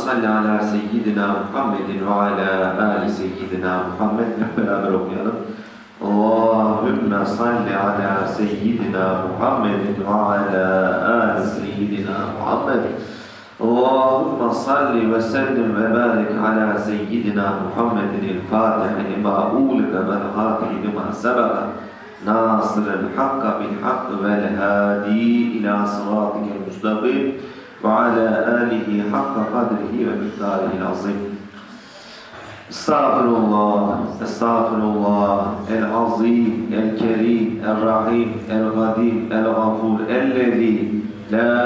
salli ala seyyidina Muhammedin ve ala ali seyyidina Muhammed hep beraber okuyalım. Allahümme salli ala seyyidina Muhammedin ve ala ali seyyidina Muhammed. Allahümme salli ve sellim ve barik ala seyyidina Muhammedin il fatihi lima ulika vel hatihi lima sebeka. Nasr el hakka bil hakk vel hadi ila sıratik el. وعلى آله حق قدره ومقداره العظيم. استغفر الله استغفر الله العظيم الكريم الرحيم القديم الغفور الذي لا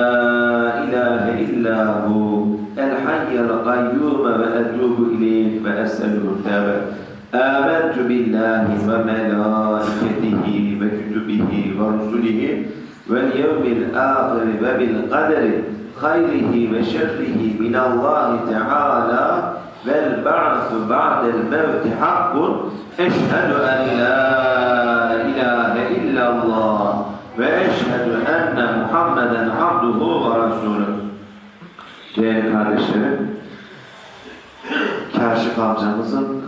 إله إلا هو الحي القيوم وأتوب إليه وأسأله التوبة. آمنت بالله وملائكته وكتبه ورسله واليوم الآخر وبالقدر. hayrihi ve şerrihi minallahi teala vel ba'su ba'del mevti hakkun eşhedü en la ilahe illallah ve eşhedü enne Muhammeden abduhu ve resulü. Değerli kardeşlerim, Kaşif amcamızın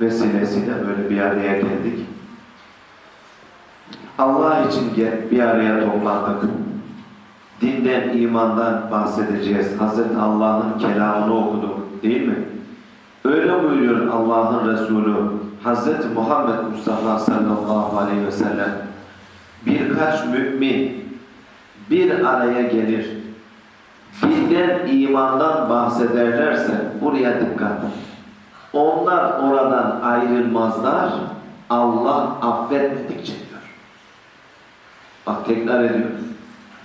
vesilesiyle böyle bir araya geldik. Allah için bir araya toplandık. Dinden, imandan bahsedeceğiz. Hazreti Allah'ın kelamını okuduk. Değil mi? Öyle buyuruyor Allah'ın Resulü Hazreti Muhammed Mustafa sallallahu aleyhi ve sellem. Birkaç mümin bir araya gelir. Dinden, imandan bahsederlerse buraya dikkat. Onlar oradan ayrılmazlar. Allah affetmedikçe diyor. Bak tekrar ediyorum.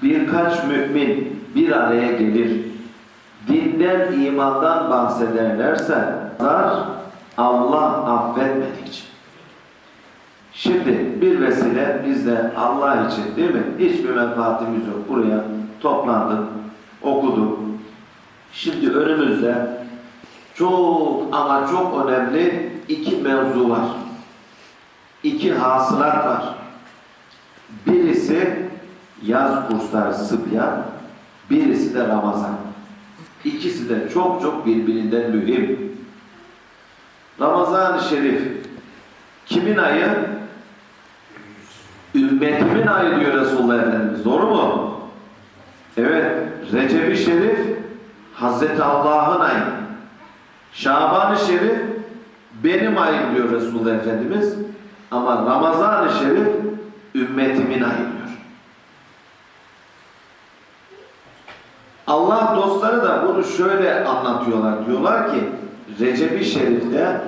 Birkaç mümin bir araya gelir. Dinden, imandan bahsederlerse Allah affetmedikçe. Şimdi bir vesile biz de Allah için değil mi? Hiçbir menfaatimiz yok. Buraya toplandık, okuduk. Şimdi önümüzde çok ama çok önemli iki mevzu var. İki hasılat var. Birisi yaz kursları Sıbyan, birisi de Ramazan. İkisi de çok çok birbirinden mühim. Ramazan-ı Şerif kimin ayı? Ümmetimin ayı diyor Resulullah Efendimiz. Doğru mu? Evet. Recep-i Şerif Hazreti Allah'ın ayı. Şaban-ı Şerif benim ayım diyor Resulullah Efendimiz. Ama Ramazan-ı Şerif ümmetimin ayı diyor. Allah dostları da bunu şöyle anlatıyorlar. Diyorlar ki Recep-i Şerif'te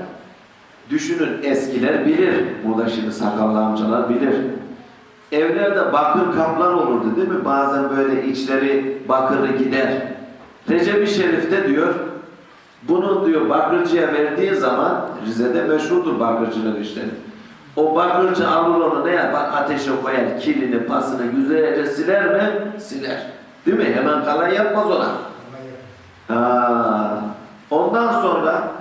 düşünün eskiler bilir. Burada şimdi sakallı amcalar bilir. Evlerde bakır kaplar olurdu değil mi? Bazen böyle içleri bakırı gider. Recep-i Şerif'te diyor bunu diyor bakırcıya verdiği zaman Rize'de meşhurdur bakırcılık işte. O bakırcı alır onu ne yapar? Ateşe koyar. Kilini, pasını güzelce siler mi? Siler. Değil mi? Hemen kalan yapmaz ona. Ha. Ondan sonra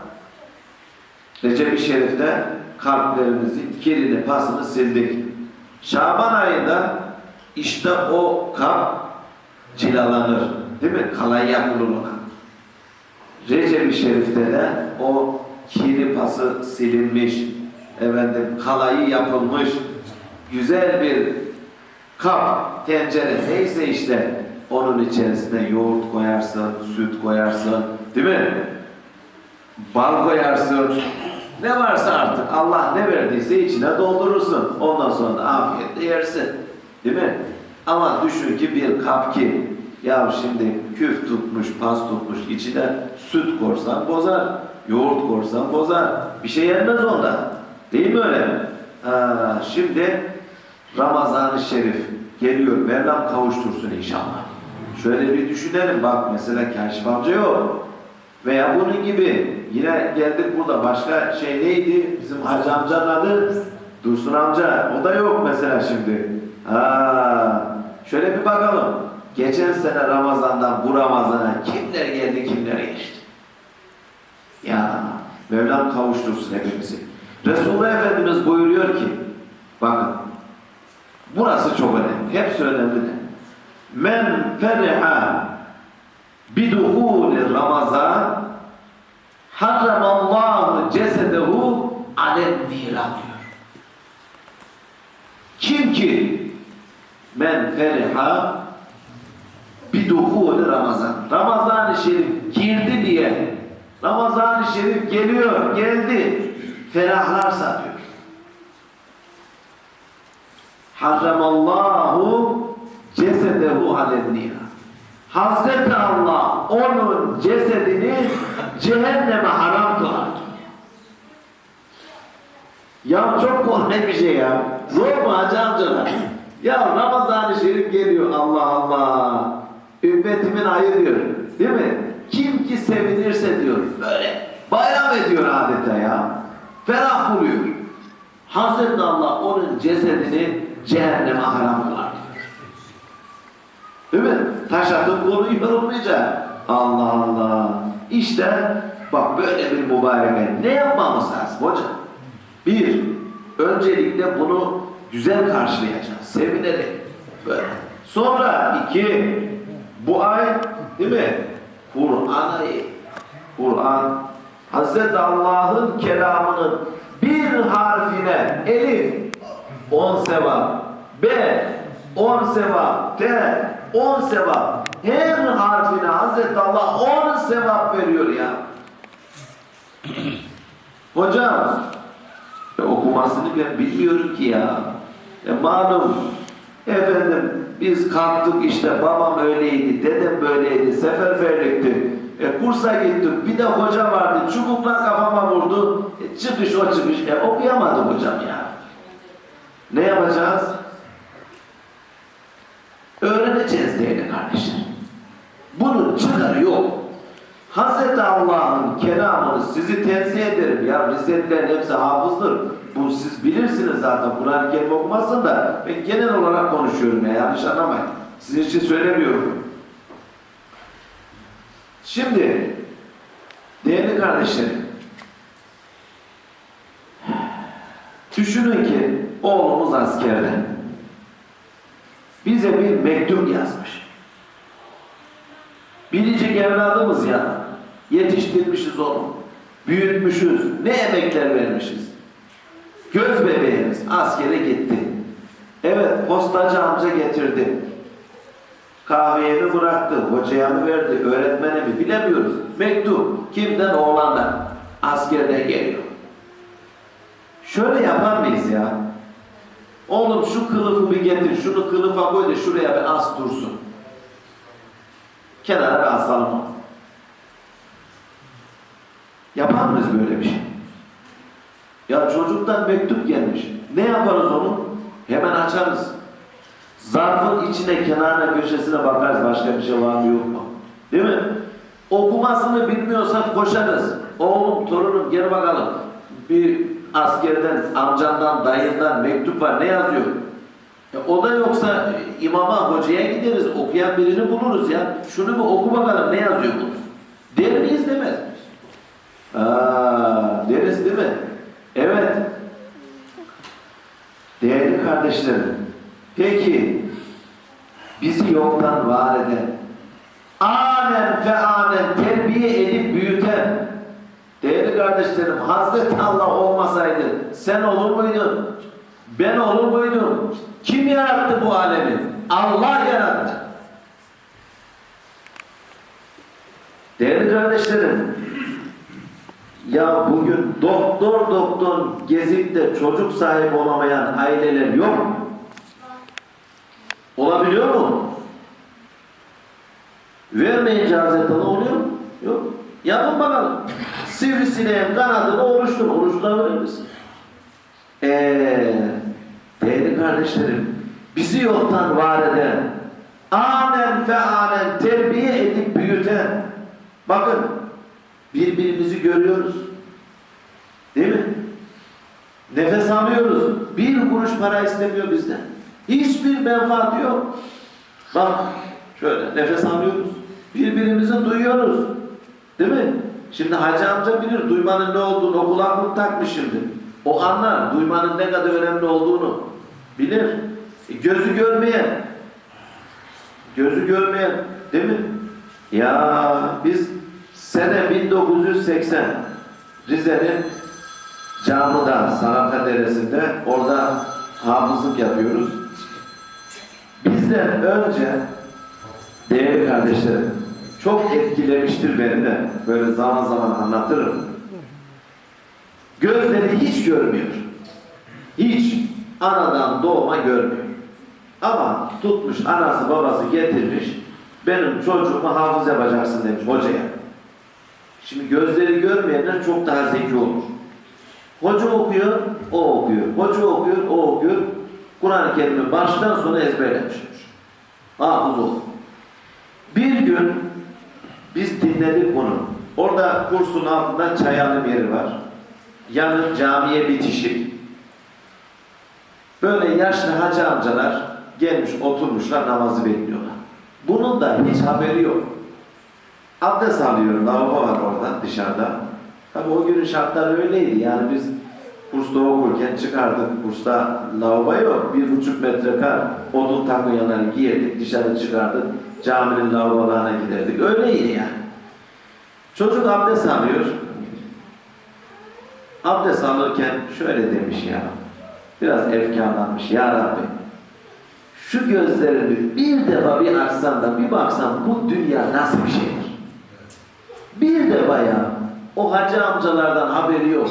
Recep-i Şerif'te kalplerimizin kilini, pasını sildik. Şaban ayında işte o kalp cilalanır. Değil mi? Kalay yapılır ona. Recep-i Şerif'te de o kiri pası silinmiş, efendim kalayı yapılmış, güzel bir kap, tencere neyse işte onun içerisine yoğurt koyarsın, süt koyarsın, değil mi? Bal koyarsın, ne varsa artık Allah ne verdiyse içine doldurursun. Ondan sonra afiyetle yersin. Değil mi? Ama düşün ki bir kap ki ya şimdi küf tutmuş, pas tutmuş, içine süt korsan bozar, yoğurt korsan bozar. Bir şey yenmez onda. Değil mi öyle? Ha, şimdi Ramazan-ı Şerif geliyor. Mevlam kavuştursun inşallah. Şöyle bir düşünelim. Bak mesela Kaşif amca yok. Veya bunun gibi yine geldik burada başka şey neydi? Bizim Hacı amcanın adı Dursun amca. O da yok mesela şimdi. Ha, şöyle bir bakalım. Geçen sene Ramazan'dan bu Ramazan'a kimler geldi kimler geçti? Ya Mevlam kavuştursun hepimizi. Resulullah Efendimiz buyuruyor ki bakın burası çok önemli. Hepsi önemli de. Men feriha biduhuli Ramazan harramallahu cesedehu alem niran diyor. Kim ki men feriha biduhuli Ramazan Ramazan-ı Şerif girdi diye Ramazan-ı Şerif geliyor, geldi ferahlar satıyor. Harramallahu cesedehu alenniha. Hazreti Allah onun cesedini cehenneme haram kılar. Ya çok kolay bir şey ya. Zor mu hacı amcalar? Ya Ramazan-ı Şerif geliyor Allah Allah. Ümmetimin ayı diyor. Değil mi? Kim ki sevinirse diyor. Böyle bayram ediyor adeta ya. Ferah buluyor. Hazreti Allah onun cesedini cehenneme haram kılar. Taş atıp konu yorulmayacak. Allah Allah. İşte bak böyle bir mübarek ay. Ne yapmamız lazım hocam? Bir, öncelikle bunu güzel karşılayacağız. Sevinerek. Böyle. Sonra iki, bu ay değil mi? Kur'an ayı. Kur'an Hazreti Allah'ın kelamının bir harfine elif on sevap, B on sevap, T on sevap. Her harfine Hazreti Allah on sevap veriyor ya. Hocam ya okumasını ben bilmiyorum ki ya. E malum efendim biz kalktık işte babam öyleydi, dedem böyleydi, seferberlikti. E, kursa gittik, bir de hoca vardı, çubukla kafama vurdu. E, çıkış o çıkış. E, okuyamadım hocam ya. Ne yapacağız? Öğreneceğiz değerli kardeşler. Bunun çıkarı yok. Hazreti Allah'ın kelamını sizi tenzih ederim. Ya Rizelilerin hepsi hafızdır. Bu siz bilirsiniz zaten. Kur'an-ı Kerim okumazsın da ben genel olarak konuşuyorum ya. Yanlış anlamayın. Sizin için söylemiyorum. Şimdi değerli kardeşlerim düşünün ki oğlumuz askerde bize bir mektup yazmış. Biricik evladımız ya. Yetiştirmişiz onu. Büyütmüşüz. Ne emekler vermişiz. Göz bebeğimiz askere gitti. Evet postacı amca getirdi. Kahveye bıraktı, hocaya mı verdi, öğretmene mi bilemiyoruz. Mektup kimden oğlandan askerden geliyor. Şöyle yapar mıyız ya? Oğlum şu kılıfı bir getir, şunu kılıfa koy da şuraya bir as dursun. Kenara bir asalım onu. Yapar mıyız böyle bir şey? Ya çocuktan mektup gelmiş. Ne yaparız onu? Hemen açarız. Zarfın içine, kenarına, köşesine bakarız. Başka bir şey var mı yok mu? Değil mi? Okumasını bilmiyorsak koşarız. Oğlum, torunum gel bakalım. Bir askerden, amcandan, dayından mektup var. Ne yazıyor? E, o da yoksa imama, hocaya gideriz. Okuyan birini buluruz ya. Şunu bir oku bakalım ne yazıyor bu? Der miyiz demez miyiz? Deriz değil mi? Evet. Değerli kardeşlerim, peki bizi yoktan var eden, anen fe anen terbiye edip büyüten, kardeşlerim, Hazreti Allah olmasaydı sen olur muydun? Ben olur muydum? Kim yarattı bu alemi? Allah yarattı. Değerli kardeşlerim, ya bugün doktor doktor gezip de çocuk sahibi olamayan aileler yok? Olabiliyor mu? Vermeyince Hazreti Allah oluyor mu? Yok. Yapın bakalım. Sivrisineğin kanadını oluştur. Oluşturabilir misin? Eee değerli kardeşlerim bizi yoktan var eden anen fe anen terbiye edip büyüten bakın birbirimizi görüyoruz. Değil mi? Nefes alıyoruz. Bir kuruş para istemiyor bizden. Hiçbir menfaat yok. Bak şöyle nefes alıyoruz. Birbirimizi duyuyoruz. Değil mi? Şimdi hacı amca bilir duymanın ne olduğunu. O kulaklık takmış şimdi. O anlar duymanın ne kadar önemli olduğunu. Bilir. E, gözü görmeyen. Gözü görmeyen. Değil mi? Ya biz sene 1980 Rize'nin Camı'da, Sanatka Deresi'nde orada hafızlık yapıyoruz. Bizden önce değerli kardeşlerim çok etkilemiştir beni de. Böyle zaman zaman anlatırım. Gözleri hiç görmüyor. Hiç anadan doğma görmüyor. Ama tutmuş anası babası getirmiş. Benim çocuğumu hafız yapacaksın demiş hocaya. Şimdi gözleri görmeyenler çok daha zeki olur. Hoca okuyor, o okuyor. Hoca okuyor, o okuyor. Kur'an-ı Kerim'i baştan sona ezberlemiş. Hafız olur. Bir gün biz dinledik bunu. Orada kursun altında çay alım yeri var. Yanı camiye bitişik. Böyle yaşlı hacı amcalar gelmiş oturmuşlar namazı bekliyorlar. Bunun da hiç haberi yok. Abdest alıyor, lavabo var orada dışarıda. Tabi o günün şartları öyleydi. Yani biz kursta okurken çıkardık. Kursta lavabo yok. Bir buçuk metre kar. Odun takmayanları giyerdik, dışarı çıkardık. Caminin lavabolarına giderdik. Öyleydi yani. Çocuk abdest alıyor. Abdest alırken şöyle demiş ya. Biraz efkarlanmış. Ya Rabbi şu gözlerimi bir defa bir açsam da bir baksam bu dünya nasıl bir şeydir? Bir defa ya o hacı amcalardan haberi yok.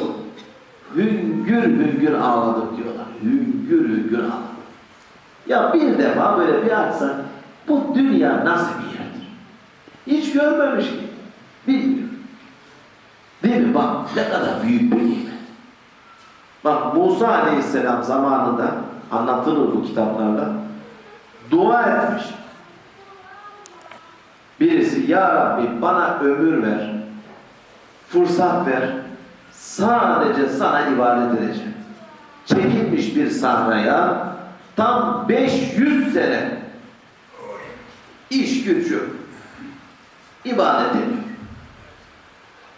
Hüngür hüngür ağladık diyorlar. Hüngür hüngür ağladık. Ya bir defa böyle bir açsan bu dünya nasıl bir yerdir? Hiç görmemiş ki. Bilmiyor. Değil mi? Bak ne kadar büyük bir nimet. Bak Musa Aleyhisselam zamanında anlatılır bu kitaplarda. Dua etmiş. Birisi Ya Rabbi bana ömür ver. Fırsat ver. Sadece sana ibadet edeceğim. Çekilmiş bir sahraya tam 500 sene iş güç yok. Ediyor.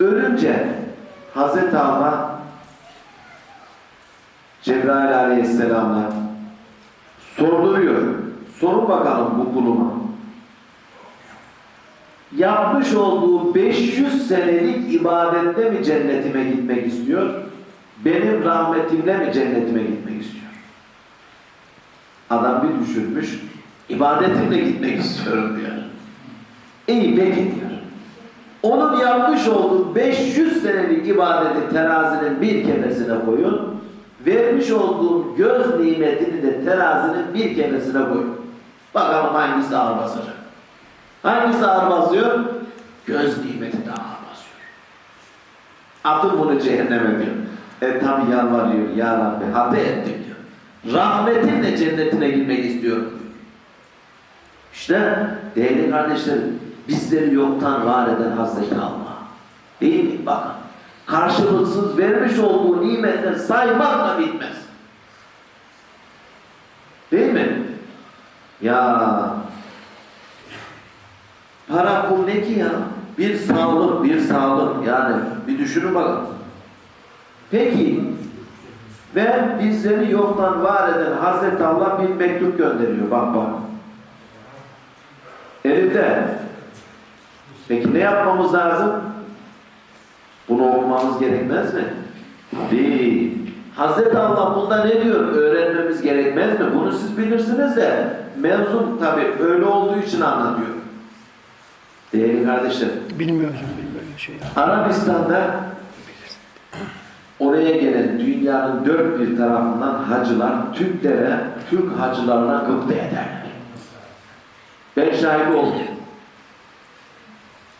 Ölünce Hazreti Allah Cebrail Aleyhisselam'la sorduruyor. Sorun bakalım bu kuluma. Yapmış olduğu 500 senelik ibadette mi cennetime gitmek istiyor? Benim rahmetimle mi cennetime gitmek istiyor? Adam bir düşünmüş, ibadetimle gitmek istiyorum diyor. İyi peki diyor. Onun yapmış olduğu 500 senelik ibadeti terazinin bir kefesine koyun, vermiş olduğum göz nimetini de terazinin bir kefesine koyun. Bakalım hangisi ağır basacak. Hangisi ağır basıyor? Göz nimeti daha ağır basıyor. Atın bunu cehenneme diyor. E tabi yalvarıyor. Ya Rabbi hata ettim diyor. Rahmetinle cennetine girmek istiyorum. İşte değerli kardeşlerim bizleri yoktan var eden Hazreti Allah. Değil mi? Bakın. Karşılıksız vermiş olduğu nimetler saymakla bitmez. Değil mi? Ya para pul ne ki ya? Bir sağlık, bir sağlık yani bir düşünün bakın. Peki ve bizleri yoktan var eden Hazreti Allah bir mektup gönderiyor. Bak bak. Elinde. Peki ne yapmamız lazım? Bunu okumamız gerekmez mi? Değil. Hazreti Allah bunda ne diyor? Öğrenmemiz gerekmez mi? Bunu siz bilirsiniz de mevzum tabi öyle olduğu için anlatıyor. Değerli kardeşlerim, Bilmiyor hocam, bilmiyor şey. Arabistan'da oraya gelen dünyanın dört bir tarafından hacılar Türklere, Türk hacılarına gıpta ederler. Ben şahit oldum.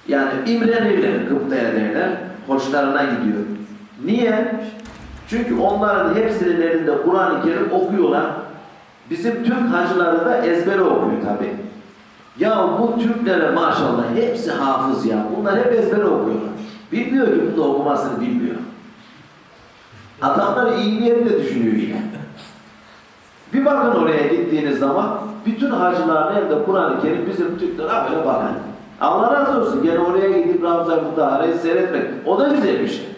Yani imrenirler, gıpta ederler, hoşlarına gidiyor. Niye? Çünkü onların hepsinin elinde Kur'an-ı Kerim okuyorlar. Bizim Türk hacıları da ezbere okuyor tabi. Ya bu Türklere maşallah hepsi hafız ya. Bunlar hep ezbere okuyorlar. Bilmiyor ki bunu okumasını bilmiyor. Adamlar iyi niyetle düşünüyor yine. Bir bakın oraya gittiğiniz zaman bütün hacıların evde Kur'an-ı Kerim bizim Türklere böyle bakın. Allah razı olsun. Gene oraya gidip Ravza Mudahare'yi seyretmek. O da güzel bir şey.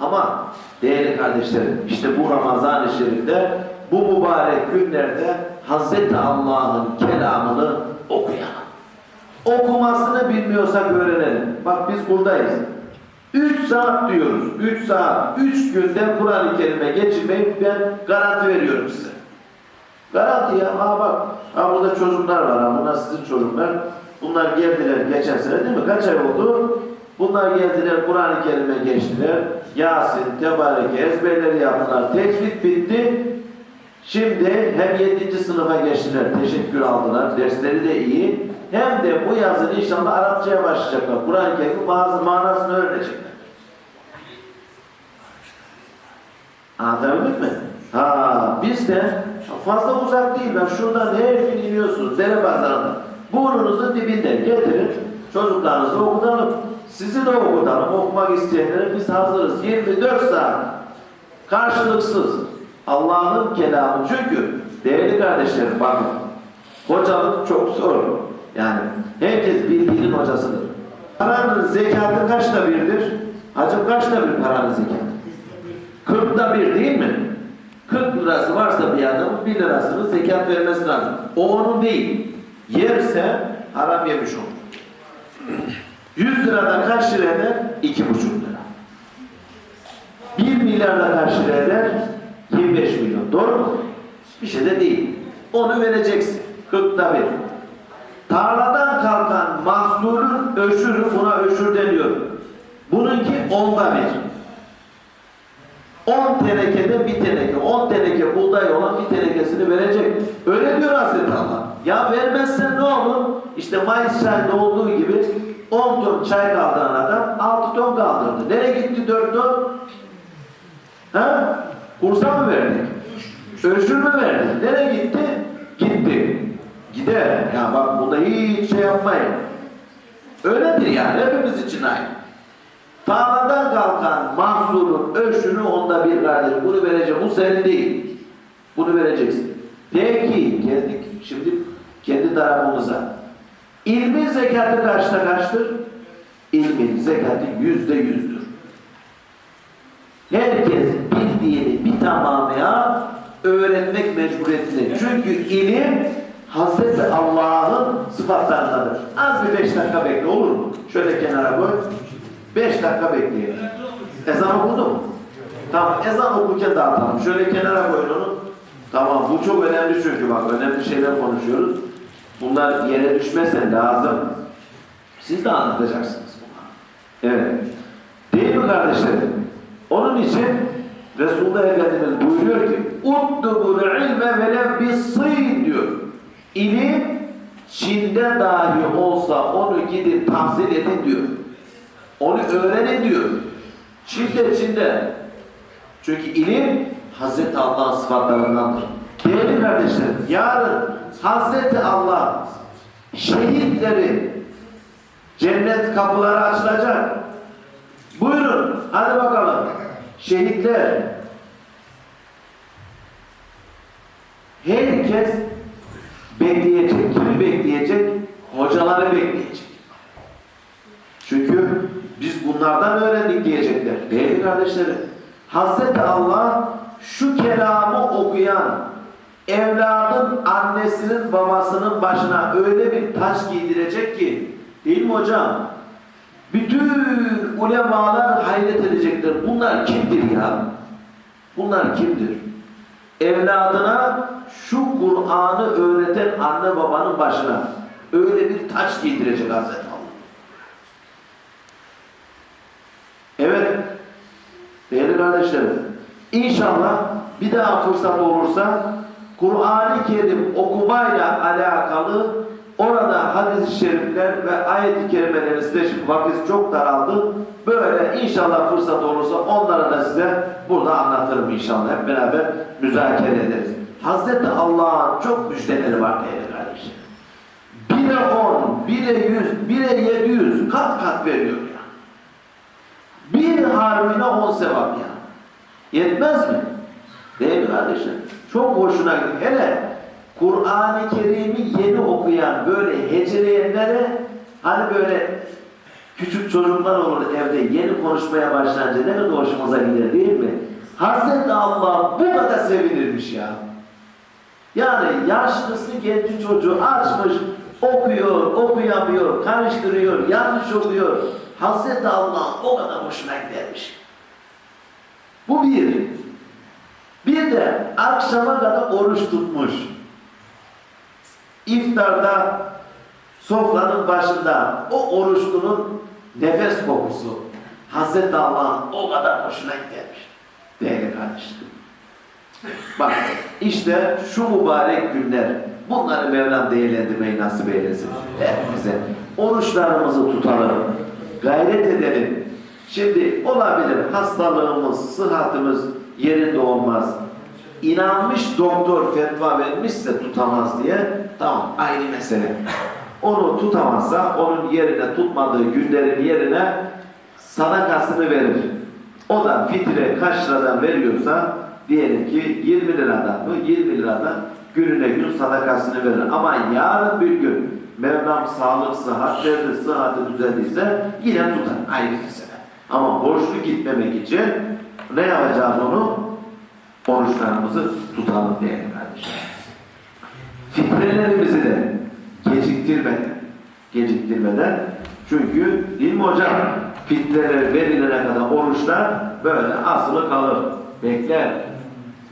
Ama değerli kardeşlerim işte bu Ramazan-ı Şerif'te bu mübarek günlerde Hazreti Allah'ın kelamını okuyalım. Okumasını bilmiyorsak öğrenelim. Bak biz buradayız. 3 saat diyoruz. 3 saat. 3 günde Kur'an-ı Kerim'e geçirmeyi ben garanti veriyorum size. Garanti ya. Ha bak. Ha burada çocuklar var. Ha bunlar sizin çocuklar. Bunlar geldiler geçen sene değil mi? Kaç ay oldu? Bunlar geldiler Kur'an-ı Kerim'e geçtiler. Yasin, Tebarek, ezberleri yaptılar. Tecvid bitti. Şimdi hem 7. sınıfa geçtiler, teşekkür aldılar, dersleri de iyi. Hem de bu yazın inşallah Arapçaya başlayacaklar. Kur'an-ı Kerim'in bazı manasını öğrenecekler. Anlatabildik mi? Ha, biz de fazla uzak değil. Ben şuradan her gün iniyorsunuz dere pazarında. Burnunuzun dibinde getirin. Çocuklarınızı okutalım. Sizi de okutalım. Okumak isteyenlere biz hazırız. 24 saat. Karşılıksız. Allah'ın kelamı. Çünkü değerli kardeşlerim bakın. Hocalık çok zor. Yani herkes bildiğinin hocasıdır. Paranın zekatı kaçta birdir? Hacım kaçta bir paranın zekatı? Kırkta bir değil mi? 40 lirası varsa bir adamın 1 lirasını zekat vermesi lazım. O onun değil. Yerse haram yemiş olur. 100 lirada kaç lira eder? 2,5 lira. 1 milyarda kaç lira eder? 25 milyon. Doğru mu? Bir şey de değil. Onu vereceksin. 40'ta bir. Tarladan kalkan mahsulün öşürü buna öşür deniyor. Bununki onda bir. 10 tenekede bir teneke, 10 teneke buğday olan bir tenekesini verecek. Öyle diyor Hazreti Allah. Ya vermezsen ne olur? İşte Mayıs çayında olduğu gibi 10 ton çay kaldıran adam 6 ton kaldırdı. Nereye gitti 4 ton? Ha? Kursa mı verdik? Ölçür mü verdik? Nereye gitti? Gitti. Gider. Ya bak bunda hiç şey yapmayın. Öyledir yani hepimiz için aynı. Tarladan kalkan mahsulün ölçünü onda bir kardeş. Bunu vereceğim. Bu senin değil. Bunu vereceksin. Peki geldik şimdi kendi tarafımıza. İlmin zekatı kaçta kaçtır? İlmin zekatı yüzde yüzdür. Herkes bildiğini bir tamamıya öğrenmek mecburiyetinde. Çünkü ilim Hazreti Allah'ın sıfatlarındadır. Az bir beş dakika bekle olur mu? Şöyle kenara koy. Beş dakika bekleyelim. Ezan okundu mu? Tamam ezan okurken dağıtalım. Şöyle kenara koyun onu. Tamam bu çok önemli çünkü bak önemli şeyler konuşuyoruz. Bunlar yere düşmesen lazım. Siz de anlatacaksınız bunları. Evet. Değil mi kardeşlerim? Onun için Resulullah Efendimiz buyuruyor ki اُدُّبُ الْعِلْمَ وَلَوْ بِالصِّينَ diyor. İlim Çin'de dahi olsa onu gidin tahsil edin diyor. Onu öğrenin diyor. Çin'de Çin'de. Çünkü ilim Hazreti Allah'ın sıfatlarındandır. Değerli kardeşlerim, yarın Hazreti Allah şehitleri cennet kapıları açılacak. Buyurun, hadi bakalım. Şehitler herkes bekleyecek. Kimi bekleyecek? Hocaları bekleyecek. Bunlardan öğrendik diyecekler. Değerli kardeşlerim, Hazreti Allah şu kelamı okuyan evladın annesinin babasının başına öyle bir taş giydirecek ki değil mi hocam? Bütün ulemalar hayret edecekler. Bunlar kimdir ya? Bunlar kimdir? Evladına şu Kur'an'ı öğreten anne babanın başına öyle bir taş giydirecek Hazreti Allah. Evet, değerli kardeşlerim, inşallah bir daha fırsat olursa Kur'an-ı Kerim okumayla alakalı orada hadis-i şerifler ve ayet-i kerimeleri size şimdi vakit çok daraldı. Böyle inşallah fırsat olursa onları da size burada anlatırım inşallah. Hep beraber müzakere ederiz. Hazreti Allah'ın çok müjdeleri var değerli kardeşlerim. Bire on, bire yüz, bire yedi yüz kat kat veriyor. Bir harfine on sevap ya. Yetmez mi? Değil mi kardeşim? Çok hoşuna gidiyor. Hele Kur'an-ı Kerim'i yeni okuyan, böyle heceleyenlere hani böyle küçük çocuklar olur evde yeni konuşmaya başlayınca ne kadar hoşumuza gider değil mi? Hazreti Allah bu kadar sevinirmiş ya. Yani yaşlısı genci çocuğu açmış, okuyor, okuyamıyor, karıştırıyor, yanlış okuyor. Hazreti Allah o kadar hoşuna gidermiş. Bu bir. Bir de akşama kadar oruç tutmuş. İftarda sofranın başında o oruçlunun nefes kokusu Hazreti Allah'ın o kadar hoşuna gidermiş. Değerli kardeşlerim. Bak işte şu mübarek günler bunları Mevlam değerlendirmeyi nasip eylesin. Hepimize oruçlarımızı tutalım. Gayret edelim. Şimdi olabilir hastalığımız, sıhhatimiz yerinde olmaz. İnanmış doktor fetva vermişse tutamaz diye tamam ayrı mesele. Onu tutamazsa onun yerine tutmadığı günlerin yerine sadakasını verir. O da fitre kaç liradan veriyorsa diyelim ki 20 liradan bu 20 liradan gününe gün sadakasını verir. Ama yarın bir gün Mevlam sağlık, sıhhat verdi, sıhhati düzeldiyse yine tutar. Ayrı mesele. Ama borçlu gitmemek için ne yapacağız onu? Oruçlarımızı tutalım değerli kardeşler. Fitrelerimizi de geciktirmeden, geciktirmeden çünkü değil mi hocam? Fitreler verilene kadar oruçlar böyle asılı kalır. Bekler.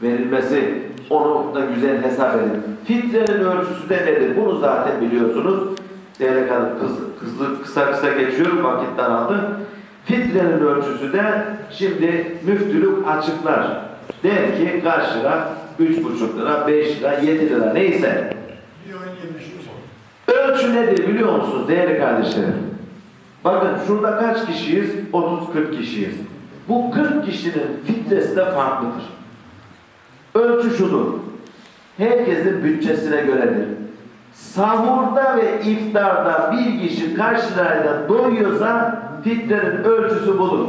Verilmesi onu da güzel hesap edin. Fitrenin ölçüsü de nedir? Bunu zaten biliyorsunuz. Değerli kadın kız, kızlı, kısa kısa geçiyorum vakit daraldı. Fitrenin ölçüsü de şimdi müftülük açıklar. Der ki kaç lira? Üç buçuk lira, beş lira, yedi lira neyse. Ölçü nedir biliyor musunuz değerli kardeşlerim? Bakın şurada kaç kişiyiz? 30-40 kişiyiz. Bu 40 kişinin fitresi de farklıdır. Ölçü şudur. Herkesin bütçesine göredir. Sahurda ve iftarda bir kişi kaç doyuyorsa fitrenin ölçüsü budur.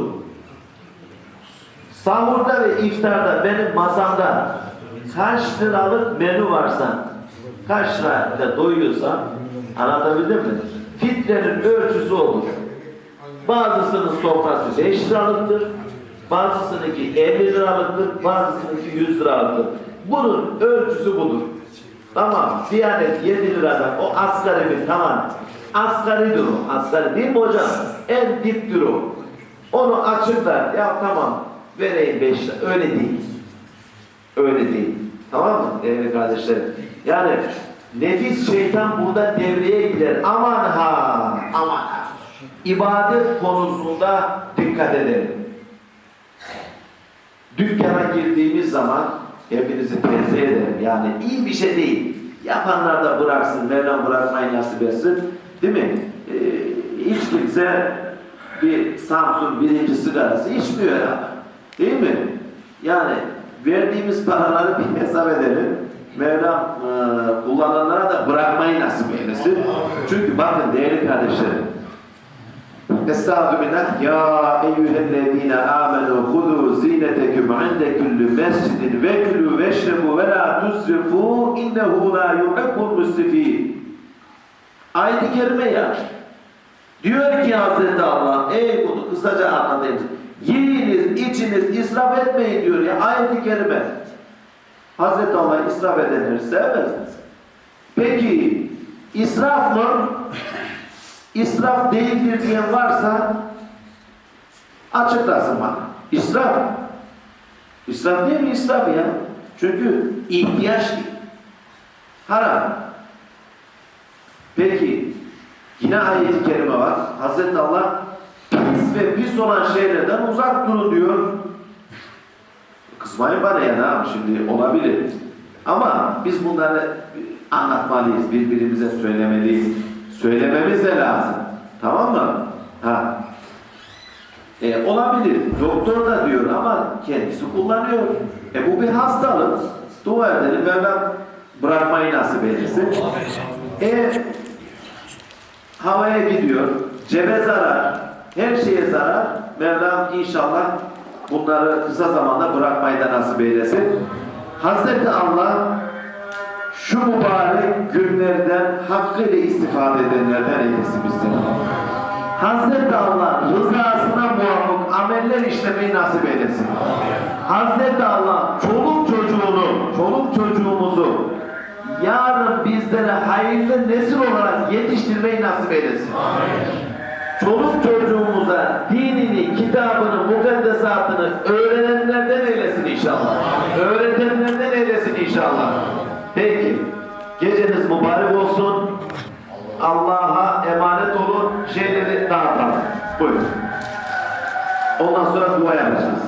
Sahurda ve iftarda benim masamda kaç liralık menü varsa, kaç lirayla doyuyorsam anlatabildim mi? Fitrenin ölçüsü olur. Bazısının sofrası 5 liralıktır, bazısınınki 50 liralıktır, bazısınınki 100 liralıktır. Bunun ölçüsü budur. Tamam, Diyanet 7 liradan o asgari bir tamam. Asgari duru, asgari değil mi hocam? En dip duru. Onu açıklar, ya tamam vereyim 5 lira. Öyle değil. Öyle değil. Tamam mı değerli kardeşlerim? Yani nefis şeytan burada devreye gider. Aman ha, aman ha. İbadet konusunda dikkat edelim. Dükkana girdiğimiz zaman hepinizi tenzih ederim. Yani iyi bir şey değil. Yapanlar da bıraksın, Mevlam bırakmayı nasip etsin. Değil mi? Ee, hiç kimse bir Samsun birinci sigarası içmiyor herhalde. Değil mi? Yani verdiğimiz paraları bir hesap edelim. Mevlam e, kullananlara da bırakmayı nasip eylesin. Çünkü bakın değerli kardeşlerim. Estağfirullah. Ya eyyühellezine amenu hudu zineteküm inde küllü mescidin ve külü veşrebu ve la tusrifu innehu la yuhibbul musrifin. Ayet-i kerime ya. Diyor ki Hazreti Allah, ey bunu kısaca anlatayım. Yiyiniz, içiniz, israf etmeyin diyor ya ayet-i kerime. Hazreti Allah israf edenleri sevmez. Peki, israf mı? İsraf değildir diyen varsa açıklasın bana. İsraf. İsraf değil mi israf ya? Çünkü ihtiyaç değil. Haram. Peki yine ayet-i kerime var. Hazreti Allah pis ve pis olan şeylerden uzak durun diyor. Kızmayın bana ya ne yapayım şimdi olabilir. Ama biz bunları anlatmalıyız. Birbirimize söylemeliyiz. Söylememiz de lazım. Tamam mı? Ha. E, olabilir. Doktor da diyor ama kendisi kullanıyor. E bu bir hastalık. Dua edelim. Mevlam bırakmayı nasip eylesin. E, havaya gidiyor. Cebe zarar. Her şeye zarar. Mevlam inşallah bunları kısa zamanda bırakmayı da nasip eylesin. Hazreti Allah şu mübarek günlerden hakkıyla istifade edenlerden eylesin bizleri. Hazreti Allah rızasına muvafık ameller işlemeyi nasip eylesin. Hazreti Allah çoluk çocuğunu, çoluk çocuğumuzu yarın bizlere hayırlı nesil olarak yetiştirmeyi nasip eylesin. Çoluk çocuğumuza dinini, kitabını, mukaddesatını öğrenenlerden eylesin inşallah. Öğretenlerden eylesin inşallah. Mübarek olsun. Allah'a emanet olun. Şeyleri dağıtalım. Buyurun. Ondan sonra dua yapacağız.